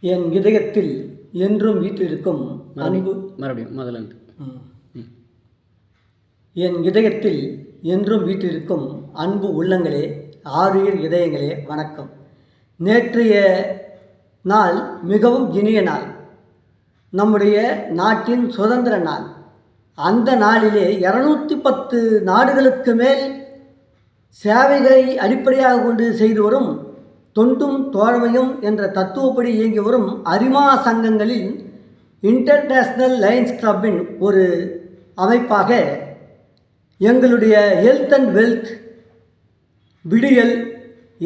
என் இதயத்தில் என்றும் வீற்றிருக்கும் அன்பு. மறுபடியும் முதல்ல. என் இதயத்தில் என்றும் வீற்றிருக்கும் அன்பு உள்ளங்களே ஆறுயிர் இதயங்களே வணக்கம். நேற்றைய நாள் மிகவும் இனிய நாள். நம்முடைய நாட்டின் சுதந்திர நாள். அந்த நாளிலே இரநூத்தி பத்து நாடுகளுக்கு மேல் சேவைகளை அடிப்படையாக கொண்டு செய்து வரும் தொண்டும் தோழமையும் என்ற தத்துவப்படி இயங்கி வரும் அரிமா சங்கங்களில் இன்டர்நேஷ்னல் லைன்ஸ் கிளப்பின் ஒரு அமைப்பாக எங்களுடைய ஹெல்த் அண்ட் வெல்த் விடியல்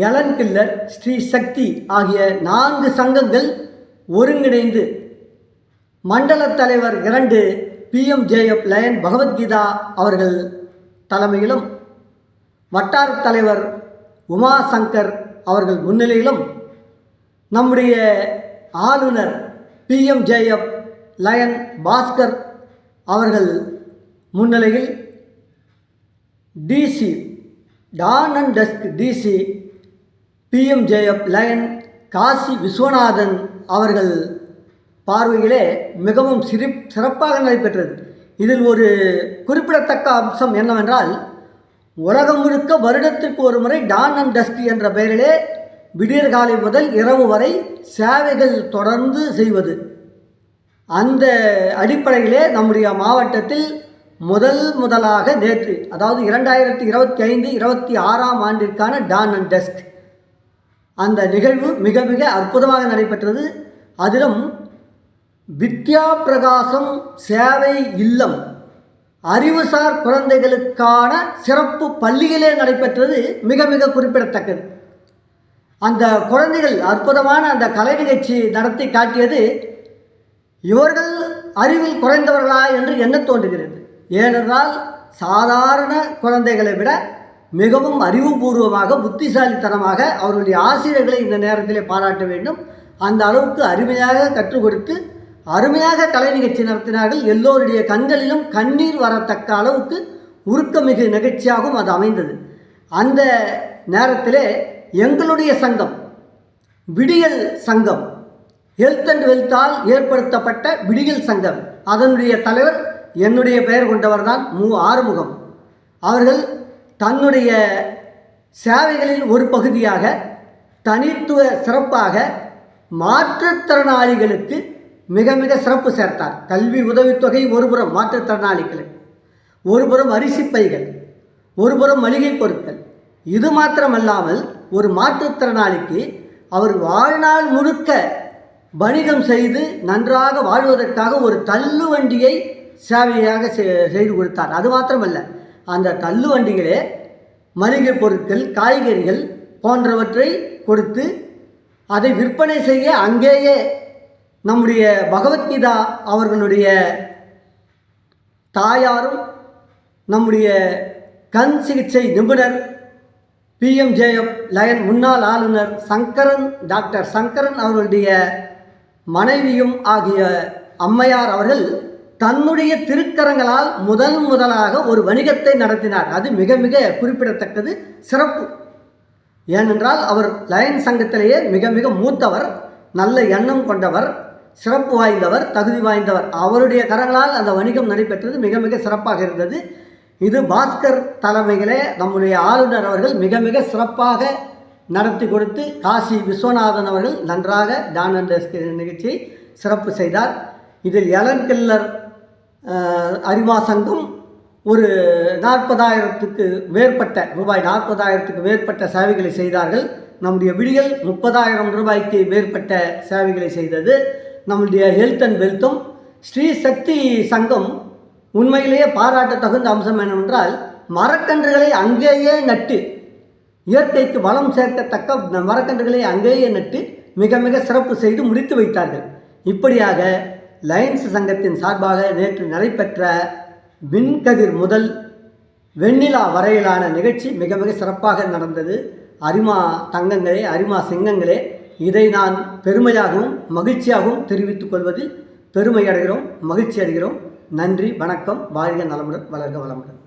எலன் கில்லர் ஸ்ரீ சக்தி ஆகிய நான்கு சங்கங்கள் ஒருங்கிணைந்து மண்டல தலைவர் இரண்டு பிஎம்ஜேஎஃப் லயன் பகவத்கீதா அவர்கள் தலைமையிலும் வட்டார தலைவர் உமா சங்கர் அவர்கள் முன்னிலையிலும் நம்முடைய ஆளுநர் பிஎம்ஜேஎஃப் லயன் பாஸ்கர் அவர்கள் முன்னிலையில் டிசி டான் அண்ட் desk DC PMJF lion Kasi Viswanathan அவர்கள் பார்வையிலே மிகவும் சிறி சிறப்பாக நடைபெற்றது. இதில் ஒரு குறிப்பிடத்தக்க அம்சம் என்னவென்றால் உலகம் முழுக்க வருடத்திற்கு ஒரு முறை டான் அண்ட் டஸ்க் என்ற பெயரிலே விடியற்காலை முதல் இரவு வரை சேவைகள் தொடர்ந்து செய்வது. அந்த அடிப்படையிலே நம்முடைய மாவட்டத்தில் முதல் முதலாக நேற்று அதாவது இரண்டாயிரத்தி இருபத்தி ஐந்து இருபத்தி ஆறாம் ஆண்டிற்கான டான் அண்ட் டெஸ்க். அந்த நிகழ்வு மிக மிக அற்புதமாக நடைபெற்றது. அதிலும் வித்யா பிரகாசம் சேவை இல்லம் அறிவுசார் குழந்தைகளுக்கான சிறப்பு பள்ளியிலே நடைபெற்றது மிக மிக குறிப்பிடத்தக்கது. அந்த குழந்தைகள் அற்புதமான அந்த கலை நிகழ்ச்சி நடத்தி காட்டியது இவர்கள் அறிவில் குறைந்தவர்களா என்று என்ன தோன்றுகிறது. ஏனென்றால் சாதாரண குழந்தைகளை விட மிகவும் அறிவுபூர்வமாக புத்திசாலித்தனமாக அவர்களுடைய ஆசிரியர்களை இந்த நேரத்திலே பாராட்ட வேண்டும். அந்த அளவுக்கு அருமையாக கற்றுக் கொடுத்து அருமையாக கலை நிகழ்ச்சி நடத்தினார்கள். எல்லோருடைய கண்களிலும் கண்ணீர் வரத்தக்க அளவுக்கு உருக்கமிகு நிகழ்ச்சியாகவும் அது அமைந்தது. அந்த நேரத்திலே எங்களுடைய சங்கம் விடியல் சங்கம் ஹெல்த் அண்ட் வெல்த்தால் ஏற்படுத்தப்பட்ட விடியல் சங்கம். அதனுடைய தலைவர் என்னுடைய பெயர் கொண்டவர் தான் மு. ஆறுமுகம். அவர்கள் தன்னுடைய சேவைகளில் ஒரு பகுதியாக தனித்துவ சிறப்பாக மாற்றுத்திறனாளிகளுக்கு மிக மிக சிறப்பு சேர்த்தார். கல்வி உதவித்தொகை ஒருபுறம் மாற்றுத்திறனாளிகளுக்கு ஒருபுறம் அரிசி பைகள் ஒருபுறம் மளிகை பொருட்கள். இது மாத்திரமல்லாமல் ஒரு மாற்றுத்திறனாளிக்கு அவர் வாழ்நாள் முழுக்க வணிகம் செய்து நன்றாக வாழ்வதற்காக ஒரு தள்ளு வண்டியை சேவையாக செ- செய்து கொடுத்தார். அது மாத்திரமல்ல அந்த தள்ளு வண்டிகளே மளிகை பொருட்கள் காய்கறிகள் போன்றவற்றை கொடுத்து அதை விற்பனை செய்ய அங்கேயே நம்முடைய பகவத்கீதா அவர்களுடைய தாயாரும் நம்முடைய கண் சிகிச்சை நிபுணர் பிஎம்ஜேஎஃப் லயன் முன்னாள் ஆளுநர் சங்கரன் டாக்டர் சங்கரன் அவர்களுடைய மனைவியும் ஆகிய அம்மையார் அவர்கள் தன்னுடைய திருக்கரங்களால் முதல் முதலாக ஒரு வணிகத்தை நடத்தினார். அது மிக மிக குறிப்பிடத்தக்கது சிறப்பு. ஏனென்றால் அவர் லயன் சங்கத்திலேயே மிக மிக மூத்தவர் நல்ல எண்ணம் கொண்டவர். சிறப்பு வாய்ந்தவர் தகுதி வாய்ந்தவர். அவருடைய கரங்களால் அந்த வணிகம் நடைபெற்றது மிக மிக சிறப்பாக இருந்தது. இது பாஸ்கர் தலைமையிலே நம்முடைய ஆளுநர் அவர்கள் மிக மிக சிறப்பாக நடத்தி கொடுத்து காசி விஸ்வநாதன் அவர்கள் நன்றாக டான் அண்ட் நிகழ்ச்சியை சிறப்பு செய்தார். இதில் எலன் கில்லர் அறிவா அரிமா சங்கம் ஒரு நாற்பதாயிரத்துக்கு மேற்பட்ட ரூபாய் நாற்பதாயிரத்துக்கு மேற்பட்ட சேவைகளை செய்தார்கள். நம்முடைய விடியல் முப்பதாயிரம் ரூபாய்க்கு மேற்பட்ட சேவைகளை செய்தது. நம்முடைய ஹெல்த் அண்ட் வெல்த்தும் ஸ்ரீ சக்தி சங்கம் உண்மையிலேயே பாராட்ட தகுந்த அம்சம் என்னவென்றால் மரக்கன்றுகளை அங்கேயே நட்டு இயற்கைக்கு வளம் சேர்க்கத்தக்க மரக்கன்றுகளை அங்கேயே நட்டு மிக மிக சிறப்பு செய்து முடித்து வைத்தார்கள். இப்படியாக லயன்ஸ் சங்கத்தின் சார்பாக நேற்று நடைபெற்ற விண்கதிர் முதல் வெண்ணிலா வரையிலான நிகழ்ச்சி மிக மிக சிறப்பாக நடந்தது. அரிமா தங்கங்களே அரிமா சிங்கங்களே இதை நான் பெருமையாகவும் மகிழ்ச்சியாகவும் தெரிவித்துக் கொள்வதில் பெருமை அடைகிறோம் மகிழ்ச்சி அடைகிறோம். நன்றி வணக்கம். வாழ்க நலமுடன் வளர்க வளமுடன்.